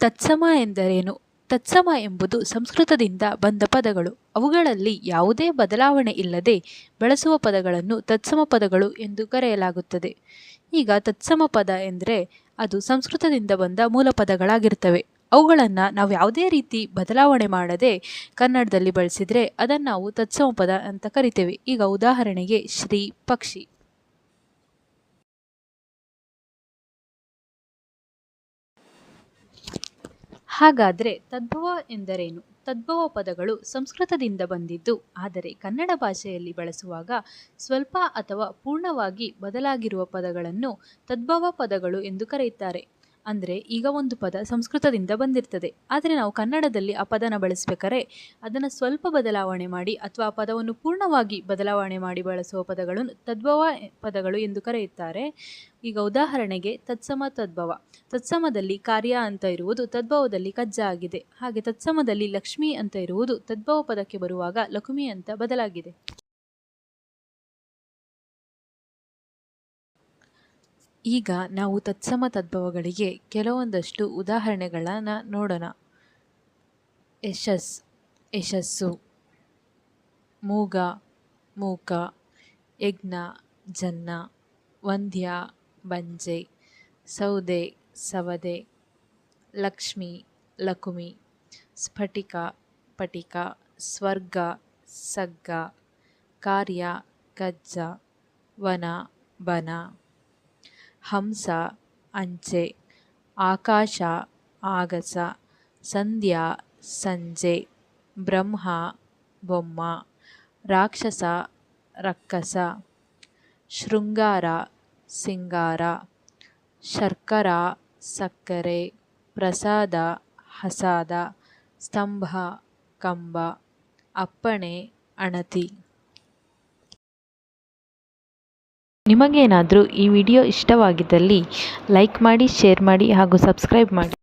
ತತ್ಸಮ ಎಂದರೇನು? ತತ್ಸಮ ಎಂಬುದು ಸಂಸ್ಕೃತದಿಂದ ಬಂದ ಪದಗಳು. ಅವುಗಳಲ್ಲಿ ಯಾವುದೇ ಬದಲಾವಣೆ ಇಲ್ಲದೆ ಬಳಸುವ ಪದಗಳನ್ನು ತತ್ಸಮ ಪದಗಳು ಎಂದು ಕರೆಯಲಾಗುತ್ತದೆ. ಈಗ ತತ್ಸಮ ಪದ ಎಂದರೆ ಅದು ಸಂಸ್ಕೃತದಿಂದ ಬಂದ ಮೂಲ ಪದಗಳಾಗಿರ್ತವೆ. ಅವುಗಳನ್ನು ನಾವು ಯಾವುದೇ ರೀತಿ ಬದಲಾವಣೆ ಮಾಡದೆ ಕನ್ನಡದಲ್ಲಿ ಬಳಸಿದರೆ ಅದನ್ನು ನಾವು ತತ್ಸಮ ಪದ ಅಂತ ಕರಿತೇವೆ. ಈಗ ಉದಾಹರಣೆಗೆ ಶ್ರೀ ಪಕ್ಷಿ. ಹಾಗಾದರೆ ತದ್ಭವ ಎಂದರೇನು? ತದ್ಭವ ಪದಗಳು ಸಂಸ್ಕೃತದಿಂದ ಬಂದಿದ್ದು, ಆದರೆ ಕನ್ನಡ ಭಾಷೆಯಲ್ಲಿ ಬಳಸುವಾಗ ಸ್ವಲ್ಪ ಅಥವಾ ಪೂರ್ಣವಾಗಿ ಬದಲಾಗಿರುವ ಪದಗಳನ್ನು ತದ್ಭವ ಪದಗಳು ಎಂದು ಕರೆಯುತ್ತಾರೆ. ಅಂದರೆ ಈಗ ಒಂದು ಪದ ಸಂಸ್ಕೃತದಿಂದ ಬಂದಿರ್ತದೆ. ಆದರೆ ನಾವು ಕನ್ನಡದಲ್ಲಿ ಆ ಪದನ ಬಳಸ್ಬೇಕಾದ್ರೆ ಅದನ್ನು ಸ್ವಲ್ಪ ಬದಲಾವಣೆ ಮಾಡಿ ಅಥವಾ ಆ ಪದವನ್ನು ಪೂರ್ಣವಾಗಿ ಬದಲಾವಣೆ ಮಾಡಿ ಬಳಸುವ ಪದಗಳನ್ನು ತದ್ಭವ ಪದಗಳು ಎಂದು ಕರೆಯುತ್ತಾರೆ. ಈಗ ಉದಾಹರಣೆಗೆ ತತ್ಸಮ ತದ್ಭವ. ತತ್ಸಮದಲ್ಲಿ ಕಾರ್ಯ ಅಂತ ಇರುವುದು ತದ್ಭವದಲ್ಲಿ ಕಜ್ಜ ಆಗಿದೆ. ಹಾಗೆ ತತ್ಸಮದಲ್ಲಿ ಲಕ್ಷ್ಮಿ ಅಂತ ಇರುವುದು ತದ್ಭವ ಪದಕ್ಕೆ ಬರುವಾಗ ಲಕ್ಷ್ಮಿ ಅಂತ ಬದಲಾಗಿದೆ. ಈಗ ನಾವು ತತ್ಸಮ ತದ್ಭವಗಳಿಗೆ ಕೆಲವೊಂದಷ್ಟು ಉದಾಹರಣೆಗಳನ್ನು ನೋಡೋಣ. ಯಶಸ್, ಯಶಸ್ಸು, ಮೂಗ, ಮೂಕ, ಯಜ್ಞ, ಜನ್ನ, ವಂದ್ಯ, ಬಂಜೆ, ಸೌದೆ, ಸವದೆ, ಲಕ್ಷ್ಮಿ, ಲಕುಮಿ, ಸ್ಫಟಿಕ, ಪಟಿಕ, ಸ್ವರ್ಗ, ಸಗ್ಗ, ಕಾರ್ಯ, ಕಜ್ಜ, ವನ, ಬನ. ಹಂಸ, ಅಂಚೆ, ಆಕಾಶ, ಆಗಸ, ಸಂಧ್ಯಾ, ಸಂಜೆ, ಬ್ರಹ್ಮ, ಬೊಮ್ಮ, ರಾಕ್ಷಸ, ರಕ್ಕಸ, ಶೃಂಗಾರ, ಸಿಂಗಾರ, ಶರ್ಕರ, ಸಕ್ಕರೆ, ಪ್ರಸಾದ, ಹಸಾದ, ಸ್ತಂಭ, ಕಂಬ, ಅಪ್ಪಣೆ, ಅಣತಿ. ನಿಮಗೇನಾದರೂ ಈ ವಿಡಿಯೋ ಇಷ್ಟವಾಗಿದ್ದಲ್ಲಿ ಲೈಕ್ ಮಾಡಿ ಶೇರ್ ಮಾಡಿ ಹಾಗೂ ಸಬ್ಸ್ಕ್ರೈಬ್ ಮಾಡಿ.